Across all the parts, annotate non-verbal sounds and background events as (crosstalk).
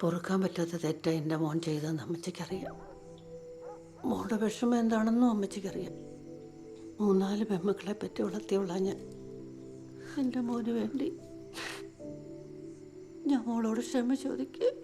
പൊറുക്കാൻ പറ്റാത്ത തെറ്റ എന്റെ മോൻ ചെയ്തെന്ന് അമ്മച്ചിക്കറിയാം. മോളുടെ വിഷമം എന്താണെന്നും അമ്മച്ചിക്കറിയാം. മൂന്നാൽ പെമ്മക്കളെ പറ്റി വളർത്തിയുള്ള ഞാൻ. എന്റെ മോന് വേണ്ടി ഞാൻ മോളോട് ക്ഷമ ചോദിക്കുക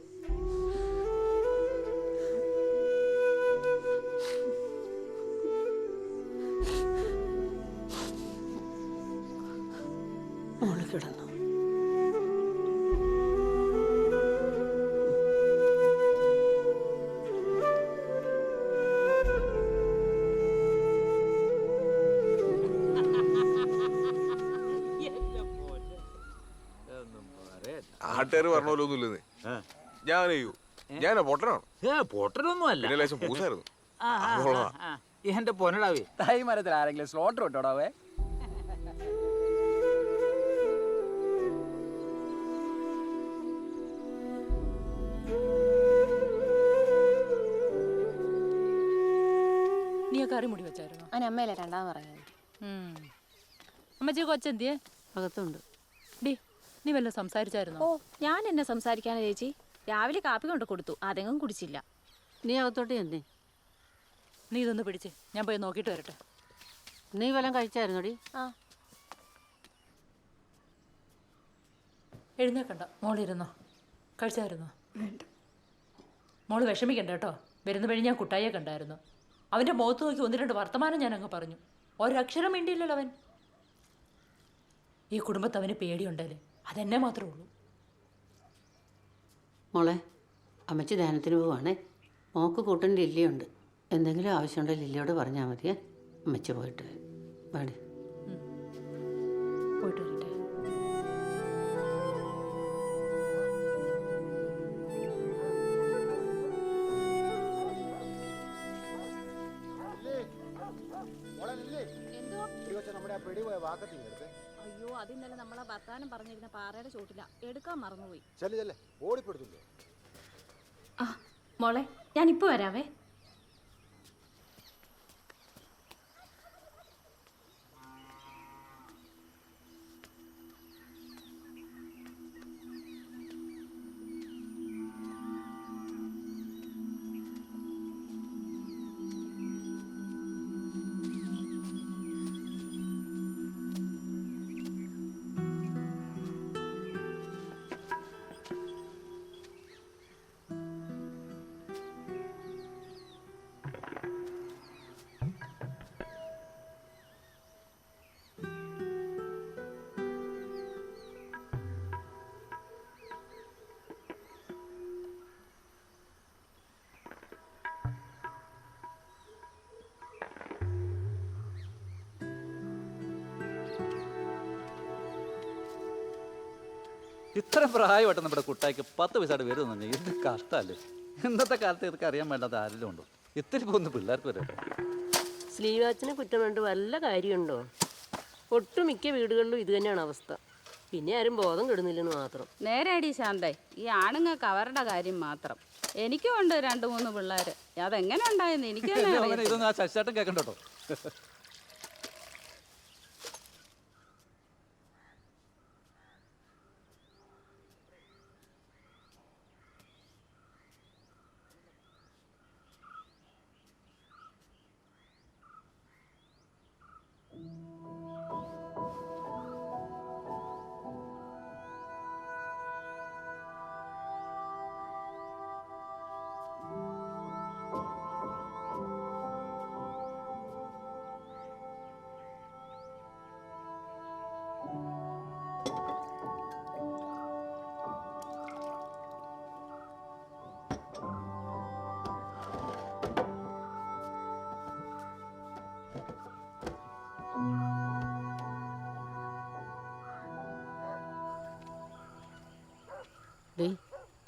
നാട്ടുകാർ പറഞ്ഞ പോലെ ഒന്നുമില്ലെന്ന്. ഞാൻ ഞാൻ പൊട്ടനാണ്. പൊട്ടനൊന്നും അല്ല ലേശം പൂസായിരുന്നു. എന്റെ പൊന്നടാവേ. തൈ മരത്തിൽ ആരെങ്കിലും സ്ലോട്ട് ഇട്ടോടാവേ നീ ആ കറി മുടി വെച്ചായിരുന്നോ? അതിന് അമ്മയല്ലേ രണ്ടാമത് പറഞ്ഞത് അമ്മച്ചി കൊച്ചെന്തിയേ? അകത്തുണ്ട്. നീ വല്ല സംസാരിച്ചായിരുന്നോ? ഓ ഞാൻ എന്നെ സംസാരിക്കാനാ ചേച്ചി. രാവിലെ കാപ്പി കൊണ്ട് കൊടുത്തു. അതെങ്ങും കുടിച്ചില്ല. നീ അകത്തോട്ട് ചെന്നേ. നീ ഇതൊന്ന് പിടിച്ച്. ഞാൻ പോയി നോക്കിയിട്ട് വരട്ടെ. നീ വല്ലതും കഴിച്ചായിരുന്നോടി? ആ. എഴുന്നേക്കണ്ട. മോളിരുന്നോ കഴിച്ചായിരുന്നോ? മോൾ വിഷമിക്കണ്ട കേട്ടോ. വരുന്ന വഴി ഞാൻ കുട്ടായിയെ കണ്ടായിരുന്നു. അവന്റെ മുഖത്ത് നോക്കി ഒന്ന് രണ്ട് വർത്തമാനം ഞാൻ അങ്ങ് പറഞ്ഞു. ഒരക്ഷരം മിണ്ടിയില്ലല്ലോ അവൻ. ഈ കുടുംബത്ത് അവന് പേടിയുണ്ടല്ലേ? അതെന്നെ മാത്രമേ ഉള്ളൂ. മോളെ അമ്മച്ചി ധ്യാനത്തിന് പോവാണേ. മോക്ക് കൂട്ടൻ ലില്ലിയുണ്ട്. എന്തെങ്കിലും ആവശ്യമുണ്ടോ ലില്ലിയോട് പറഞ്ഞാൽ മതിയേ. അമ്മച്ചി പോയിട്ട് വരും. വേണേ പോയിട്ട് വരട്ടെ. അയ്യോ അത് ഇന്നലെ നമ്മളെ വർത്താനം പറഞ്ഞിരുന്ന പാറയുടെ ചോട്ടില. എടുക്കാൻ മറന്നുപോയി. ഓടിപ്പെടുത്തില്ലേ ആ മോളെ ഞാൻ ഇപ്പൊ വരാവേ. ഇത്ര പ്രായമായിട്ട് നമ്മുടെ കുട്ടായിക്ക് പത്ത് പൈസയുടെ വരും തന്നെ എന്ത് കഷ്ടമല്ലേ ഇന്നത്തെ കാലത്ത് ഇതൊക്കെ അറിയാൻ വേണ്ടാത്ത ആരെങ്കിലും ഉണ്ടോ? ഇത്തിരി പോകുന്ന പിള്ളേർക്ക് വരെ സ്ലീവാച്ചിന് കുറ്റം വേണ്ട വല്ല കാര്യമുണ്ടോ? ഒട്ടുമിക്ക വീടുകളിലും ഇത് തന്നെയാണ് അവസ്ഥ. പിന്നെ ആരും ബോധം കെടുന്നില്ലെന്ന് മാത്രം. നേരെടി ശാന്തേ ഈ ആണുങ്ങൾക്ക് അവരുടെ കാര്യം മാത്രം. എനിക്കും ഉണ്ട് രണ്ട് മൂന്ന് പിള്ളേർ അതെങ്ങനെ ഉണ്ടായെന്ന് എനിക്ക്. ഇതൊന്നും ആ ശശിചേട്ടൻ കേൾക്കണ്ട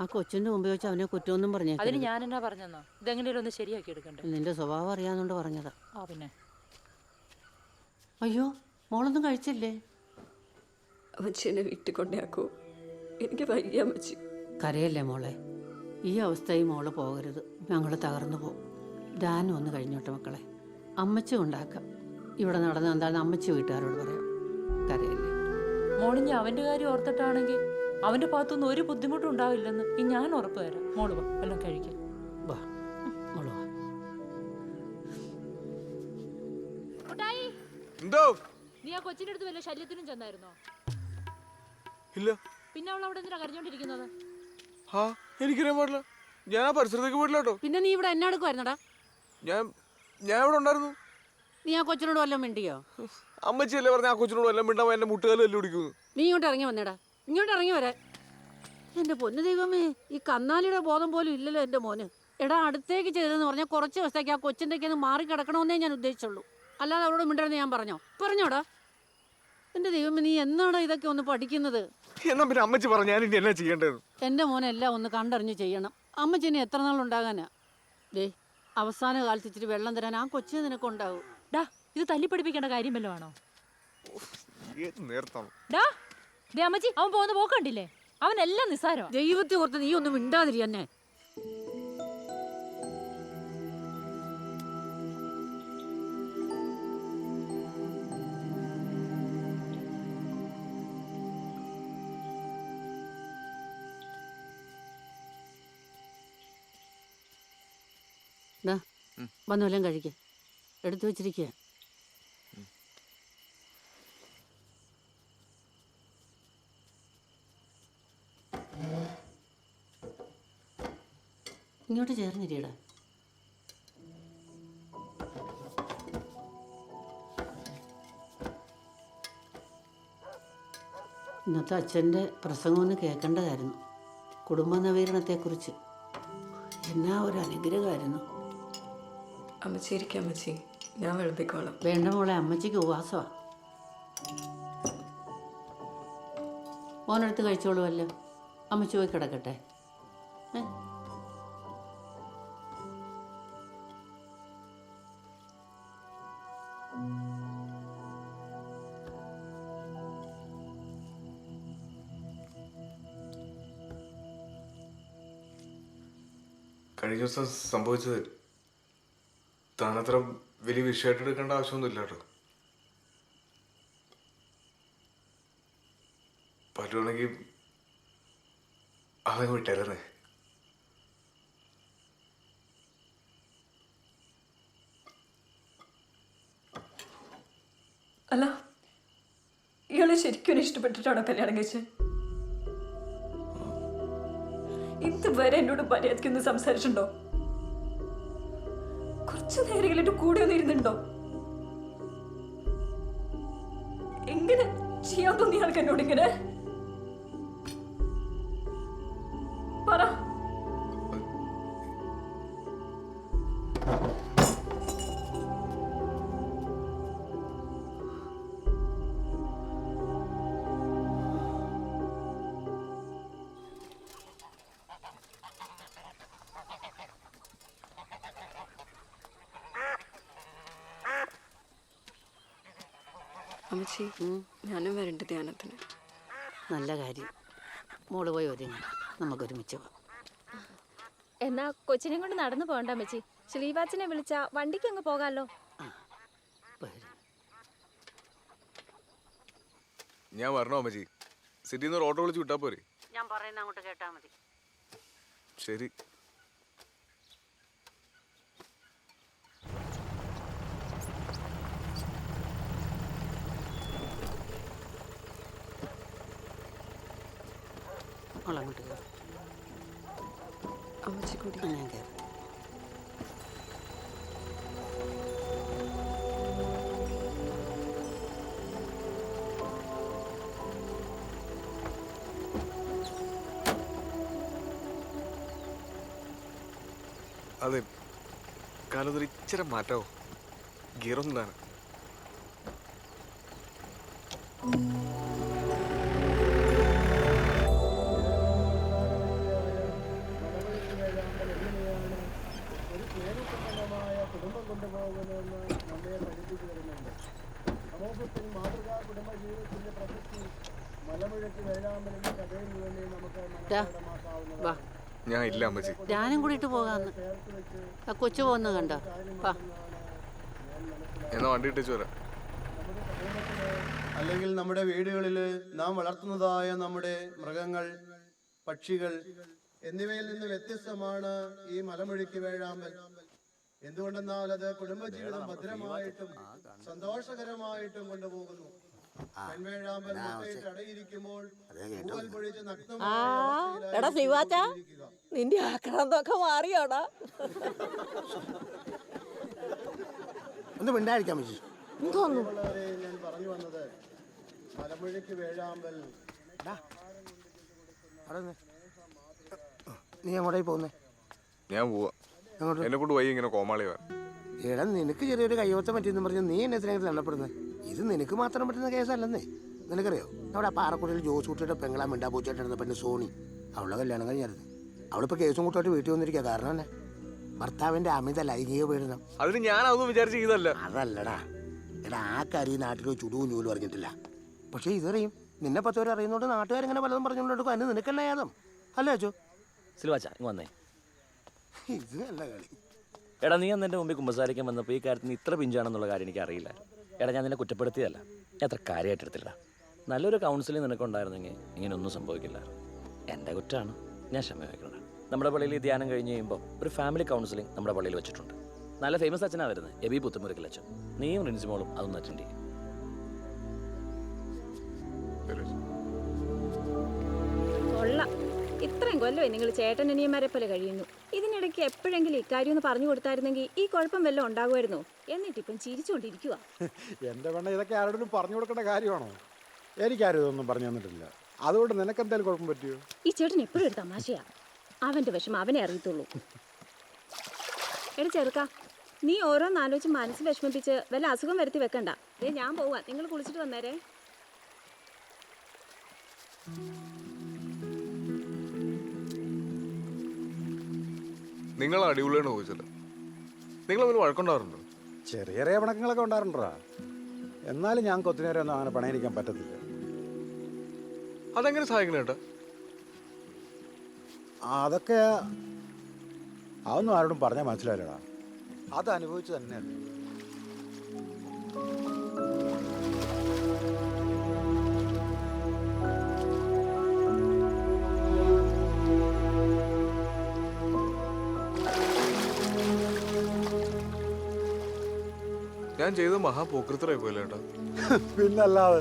ആ കൊച്ചിന്റെ മുമ്പ് വെച്ച് അവനെ കുറ്റമൊന്നും അതിന് പറഞ്ഞേക്കരുത്. ഞാൻ എന്നാ പറഞ്ഞെന്നോ? ഇതെങ്ങനെയാലും ഒന്ന് ശരിയാക്കി എടുക്കണ്ടേ? നിന്റെ സ്വഭാവം അറിയാന്നുകൊണ്ട് പറഞ്ഞതാ. ആ പിന്നെ? അയ്യോ മോളൊന്നും കഴിച്ചില്ലേ? അമ്മച്ചീനെ വീട്ടിൽ കൊണ്ടാക്കൂ എനിക്ക് വയ്യ അമ്മച്ചി. കരയല്ലേ മോളെ? ഈ അവസ്ഥയിൽ മോൾ പോകരുത്. ഞങ്ങൾ തകർന്നു പോകും ദാനം ഒന്ന് കഴിഞ്ഞോട്ടെ മക്കളെ. അമ്മച്ചി ഉണ്ടാക്കാം. ഇവിടെ നടന്ന എന്താണെന്ന് അമ്മച്ചി വീട്ടുകാരോട് പറയാം. കരയല്ലേ? മോളിഞ്ഞ് അവന്റെ കാര്യം ഓർത്തിട്ടാണെങ്കിൽ അവന്റെ ഭാഗത്തുനിന്ന് ഒരു ബുദ്ധിമുട്ടും ഉണ്ടാവില്ലെന്ന് ഈ ഞാൻ ഉറപ്പ് തരാം. മോൾ വാ എല്ലാം കഴിക്കും. വാ മോൾ വാ. എന്തോ? നീ ആ കൊച്ചിന്റെ അടുത്ത് വല്ല ശല്യത്തിനും ചെന്നായിരുന്നോ? ഇല്ല. പിന്നെ അവൾ അവിടെ എന്തിനാ കരഞ്ഞോണ്ടിരിക്കുന്നത്? ആ എനിക്കറിയാൻ പാടില്ല. ഞാൻ ആ പരിസരത്തേക്ക് കേട്ടോ. പിന്നെ നീ ഇവിടെ എന്നാ എടുക്കുമായിരുന്നടാ ഞാൻ ഞാൻ ഇവിടെ ഉണ്ടായിരുന്നു. നീ ആ കൊച്ചിനോട് വല്ലതും മിണ്ടിയോ? അമ്മച്ചിയല്ലേ പറഞ്ഞ ആ കൊച്ചിനോട് വല്ലതും മിണ്ടാ എന്റെ മുട്ടുകാലും എല്ലാം പിടിക്കുന്നു നീ ഇങ്ങോട്ട് ഇറങ്ങി വന്നേടാ. ഇങ്ങോട്ട് ഇറങ്ങി വരാ എന്റെ പൊന്നു ദൈവമേ ഈ കന്നാലിയുടെ ബോധം പോലും ഇല്ലല്ലോ എന്റെ മോന്. എടാ അടുത്തേക്ക് ചെയ്തതെന്ന് പറഞ്ഞാൽ കുറച്ച് ദിവസത്തേക്ക് ആ കൊച്ചിന്റെ ഒന്ന് മാറി കിടക്കണമെന്നേ ഞാൻ ഉദ്ദേശിച്ചുള്ളൂ. അല്ലാതെ അവരോട് മിണ്ടരുന്ന് ഞാൻ പറഞ്ഞോ? പറഞ്ഞോടാ. എന്റെ ദൈവമേ നീ എന്നാടാ ഇതൊക്കെ ഒന്ന് പഠിക്കുന്നത്? എന്നാ പിന്നെ അമ്മച്ചി പറഞ്ഞു ഞാൻ ഇനി എന്നാ ചെയ്യേണ്ടത്? എന്റെ മോനെല്ലാം ഒന്ന് കണ്ടറിഞ്ഞ് ചെയ്യണം. അമ്മച്ചി ഇനി എത്ര നാളുണ്ടാകാനാ? ദേ അവസാന കാലത്ത് ഇച്ചിരി വെള്ളം തരാൻ ആ കൊച്ചിന് നിനക്കുണ്ടാവും. ഡാ ഇത് തല്ലി പഠിപ്പിക്കേണ്ട കാര്യം വല്ലതും ആണോ? ഏത് നേരത്താണ്? ഡാ ദേ അമ്മച്ചി അവൻ പോകുന്ന പോക്കണ്ടില്ലേ അവനെല്ലാം നിസ്സാരമാ ദൈവത്തെ ഓർത്ത് നീ ഒന്നും മിണ്ടാതിരി എന്നെ വന്നു കഴിക്കുക എടുത്തു വെച്ചിരിക്കുക ഇങ്ങോട്ട് ചേർന്നിരിയടാ. ഇന്നത്തെ അച്ഛന്റെ പ്രസംഗം ഒന്ന് കേൾക്കേണ്ടതായിരുന്നു കുടുംബ നവീകരണത്തെക്കുറിച്ച്. എന്നാ ഒരു അനുഗ്രഹമായിരുന്നു. അമ്മച്ചി ഇരിക്കാം അമ്മച്ചി. ഞാൻ വെളുപ്പിക്കോളാം വേണ്ട മോളെ അമ്മച്ചിക്ക് ഉപവാസമാണ് മോനെടുത്ത് കഴിച്ചോളുമല്ലോ അമ്മച്ചി പോയി കിടക്കട്ടെ? കഴിഞ്ഞ ദിവസം സംഭവിച്ചത് താനത്ര വലിയ വിഷയമായിട്ട് എടുക്കേണ്ട ആവശ്യമൊന്നുമില്ല കേട്ടോ. പറ്റുവാണെങ്കിൽ അതങ്ങ് വിട്ടായിരുന്നേ അല്ല ഇയാളെ ശരിക്കും ഇഷ്ടപ്പെട്ടിട്ടാണോ കല്യാണം കഴിച്ചത് ഇതുവരെ എന്നോട് മര്യാദയ്ക്കൊന്ന് സംസാരിച്ചിട്ടുണ്ടോ? കുറച്ചു നേരെങ്കിലും കൂടെ ഒന്ന് ഇരുന്നുണ്ടോ? എങ്ങനെ ചെയ്യാൻ തോന്നിയ ആൾക്ക് എന്നോട് ഇങ്ങനെ? അമ്മച്ചി ഞാനും വരണ്ട ധ്യാനത്തിന്. നല്ല കാര്യം. മോൾ പോയി ഒതുങ്ങി നമുക്കൊരുമിച്ച് പോവാം എന്നാ കൊച്ചിനെ കൊണ്ട് നടന്നു പോകണ്ട അമ്മച്ചി. ശ്രീവാച്ചിനെ വിളിച്ച വണ്ടിക്ക് അങ്ങ് പോകാലോ. ഞാൻ വരണോ അമ്മച്ചി? സിറ്റിന്ന് നിന്ന് ഓട്ടോ വിളിച്ച് വിട്ടാ പോരെ? ഞാൻ പറയുന്ന അങ്ങോട്ട് കേട്ടാ മതി. ശരി. മോളങ്ങോട്ട് കയറും അമ്മച്ചിക്കൂടി. ഞാൻ കയറും അതെ കാലത്തൊരു ഇച്ചിരി മാറ്റാവോ ഗിയറൊന്നും വാ. ഞാൻ ഇല്ല അമ്മച്ചി. ഞാനും കൂടിയിട്ട് പോകാന്ന്. ആ കൊച്ചു പോകുന്ന കണ്ടോ? വാ. എന്നാ വണ്ടി ഇട്ടേച്ച് വരാം. അല്ലെങ്കിൽ നമ്മുടെ വീടുകളിൽ നാം വളർത്തുന്നതായ നമ്മുടെ മൃഗങ്ങൾ പക്ഷികൾ എന്നിവയിൽ നിന്ന് വ്യത്യസ്തമാണ് ഈ മലമുഴുക്കി വേഴാമ്പൽ. എന്തുകൊണ്ടെന്നാൽ അത് കുടുംബജീവിതം ഭദ്രമായിട്ടും സന്തോഷകരമായിട്ടും കൊണ്ടുപോകുന്നു. എടാ ശ്രീവാച്ച ഇരിക്കുക. നിന്റെ ആക്രാന്തൊക്കെ മാറിയോടാ. ഒന്ന് മിണ്ടായിരിക്കാൻ പറ്റി എന്തോന്നു? ഞാൻ പറഞ്ഞു വന്നത് വേഴാമ്പൽ. നീ എങ്ങോട്ടേക്ക് പോകുന്നേ? ഞാൻ പോവാ. എന്നെ കൊണ്ട് വൈ ഇങ്ങനെ കോമാളി എടാ നിനക്ക് ചെറിയൊരു കയ്യോത്തം പറ്റിയെന്ന് പറഞ്ഞ് നീ എന്നെ സ്നേഹത്തിൽ തള്ളപ്പെടുന്നത് ഇത് നിനക്ക് മാത്രം പറ്റുന്ന കേസല്ലെന്നേ. നിനക്കറിയോ? അവിടെ ആ പാറക്കുടിയിൽ ജോസ് കുട്ടിയുടെ പെങ്ങളാ മിണ്ടാ പൂച്ചായിട്ടിരുന്ന പെണ്ണ് സോണി. അവളുടെ കല്യാണം കഴിഞ്ഞായിരുന്നു. അവളിപ്പോൾ കേസും കൂട്ടോട്ട് വീട്ടിൽ വന്നിരിക്കുക കാരണം തന്നെ ഭർത്താവിന്റെ അമിത ലൈംഗിക പീഡനം. അതിന് ഞാൻ അതൊന്നും വിചാരിച്ച് അതല്ലടാ. എടാ ആ കരി നാട്ടിൽ ചുടുവും ചൂലും അറിഞ്ഞിട്ടില്ല. പക്ഷേ ഇതറിയും നിന്നെ പത്ത് പേര് അറിയുന്നോണ്ട് നാട്ടുകാരിങ്ങനെ പലതും പറഞ്ഞുകൊണ്ടെടുക്കും അതിന് നിനക്കല്ല യാതം അല്ലേ അച്ചോ? സിൽവാച്ച വന്നേ. ഇത് നല്ല കളി. എടാ നീ അന്ന് എന്റെ മുമ്പിൽ കുമ്പസാരിക്കാൻ വന്നപ്പോൾ ഈ കാര്യത്തിന് ഇത്ര പിഞ്ചാണെന്നുള്ള കാര്യം എനിക്ക് അറിയില്ല എടാ ഞാൻ നിന്നെ കുറ്റപ്പെടുത്തിയതല്ല. ഞാൻ അത്ര കാര്യമായിട്ട് എടുത്തില്ല നല്ലൊരു കൗൺസിലിംഗ് നിനക്കുണ്ടായിരുന്നെങ്കിൽ ഇങ്ങനെയൊന്നും സംഭവിക്കില്ല. എന്റെ കുറ്റമാണ് ഞാൻ ക്ഷമ വയ്ക്കണം നമ്മുടെ പള്ളിയിൽ ധ്യാനം കഴിഞ്ഞ് കഴിയുമ്പോൾ ഒരു ഫാമിലി കൗൺസിലിംഗ് നമ്മുടെ പള്ളിയിൽ വെച്ചിട്ടുണ്ട്. നല്ല ഫേമസ് അച്ഛനാണ് വരുന്നത്. എബി പുത്തുമുരക്കിൽ അച്ഛൻ. നീയും റിൻസിമോളും അതൊന്ന് അറ്റൻഡ് ചെയ്യും. നിങ്ങൾ ചേട്ടൻ അനിയന്മാരെ പോലെ കഴിയുന്നു? ഇതിനിടയ്ക്ക് എപ്പോഴെങ്കിലും ഇക്കാര്യം ഒന്ന് പറഞ്ഞു കൊടുത്തായിരുന്നെങ്കിൽ ഈ കുഴപ്പം വല്ലതും ഉണ്ടാകുമായിരുന്നോ? എന്നിട്ടിപ്പം ചിരിച്ചുകൊണ്ടിരിക്കുക (laughs) എന്റെ പെണ്ണ ഇതൊക്കെ ആരോടും പറഞ്ഞു കൊടുക്കേണ്ട കാര്യമാണോ? എനിക്കാരും ഇതൊന്നും പറഞ്ഞു തന്നിട്ടില്ല. അതുകൊണ്ട് നിനക്ക് എന്തായാലും കുഴപ്പം പറ്റിയോ? ഈ ചേട്ടൻ എപ്പോഴും ഒരു തമാശയാ. അവന്റെ വിഷമം അവനെ അറിയത്തുള്ളൂ. എടി ചെറുക്ക നീ ഓരോന്നാലോചിച്ച് മനസ്സ് വിഷമിപ്പിച്ച് വല്ല അസുഖം വരുത്തി വെക്കണ്ട. ഞാൻ പോവാ. നിങ്ങൾ കുളിച്ചിട്ട് വന്നേരേ. നിങ്ങൾ അടിപൊളിയാണ് ചോദിച്ചത് നിങ്ങൾ അവന് വഴക്കുണ്ടാറുണ്ടോ ചെറിയ ചെറിയ പണക്കങ്ങളൊക്കെ ഉണ്ടാറുണ്ടോ എന്നാലും ഞാൻ കൊത്തിനേരം ഒന്നും അങ്ങനെ പണയിരിക്കാൻ പറ്റത്തില്ല. അതെങ്ങനെ സഹായിക്കണം ചേട്ടാ അതൊക്കെ അതൊന്നും ആരോടും പറഞ്ഞാൽ മനസ്സിലായില്ലടാ അത് അനുഭവിച്ചു തന്നെയല്ലേ. ഞാൻ ചെയ്ത മഹാപോക്കൃത്തരായി പോയില്ലേട്ടാ പിന്നല്ലാതെ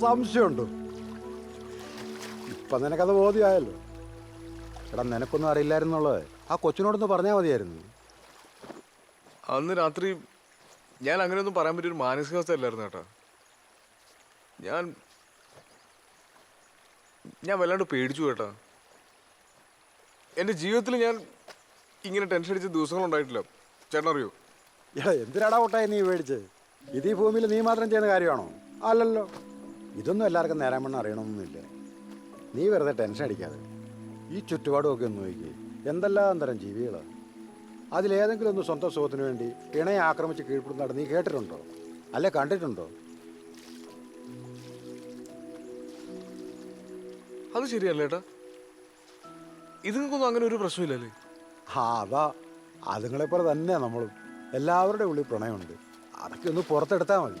സംശയമുണ്ടോ. ഇപ്പം നിനക്കത് ബോധ്യമായല്ലോ. എടാ നിനക്കൊന്നും അറിയില്ലായിരുന്നുള്ളത്. ആ കൊച്ചിനോടൊന്ന് പറഞ്ഞാൽ മതിയായിരുന്നു. അന്ന് രാത്രി ഞാൻ അങ്ങനെയൊന്നും പറയാൻ പറ്റിയൊരു മാനസികാവസ്ഥ അല്ലായിരുന്നു കേട്ടോ ഞാൻ ഞാൻ വല്ലാണ്ട് പേടിച്ചു കേട്ടാ എന്റെ ജീവിതത്തിൽ ഞാൻ ഇങ്ങനെ ടെൻഷൻ അടിച്ച ദിവസങ്ങളുണ്ടായിട്ടില്ല. ചേട്ടൻ അറിയോ എടാ എന്തിനാടാ ഒട്ടായി നീ മേടിച്ച് ഇത് ഈ ഭൂമിയിൽ നീ മാത്രം ചെയ്യുന്ന കാര്യമാണോ? അല്ലല്ലോ. ഇതൊന്നും എല്ലാവർക്കും നേരാൻ വണ്ണം അറിയണമെന്നില്ല. നീ വെറുതെ ടെൻഷൻ അടിക്കാതെ. ഈ ചുറ്റുപാടുമൊക്കെ ഒന്ന് നോക്കി എന്തെല്ലാം തരം ജീവികളാണ് അതിലേതെങ്കിലും ഒന്ന് സ്വന്തം സുഖത്തിന് വേണ്ടി ഇണയെ ആക്രമിച്ച് കീഴ്പ്പെടുന്നതാണ് നീ കേട്ടിട്ടുണ്ടോ? അല്ലെ കണ്ടിട്ടുണ്ടോ? അത് ശരിയല്ല ഏട്ടാ? ഇതുങ്ങൾക്കൊന്നും അങ്ങനെ ഒരു പ്രശ്നമില്ലല്ലേ? ആ അതാ. അതുങ്ങളെപ്പോലെ തന്നെയാ നമ്മളും. എല്ലാവരുടെ ഉള്ളിൽ പ്രണയമുണ്ട്. അതൊക്കെ ഒന്ന് പുറത്തെടുത്താൽ മതി.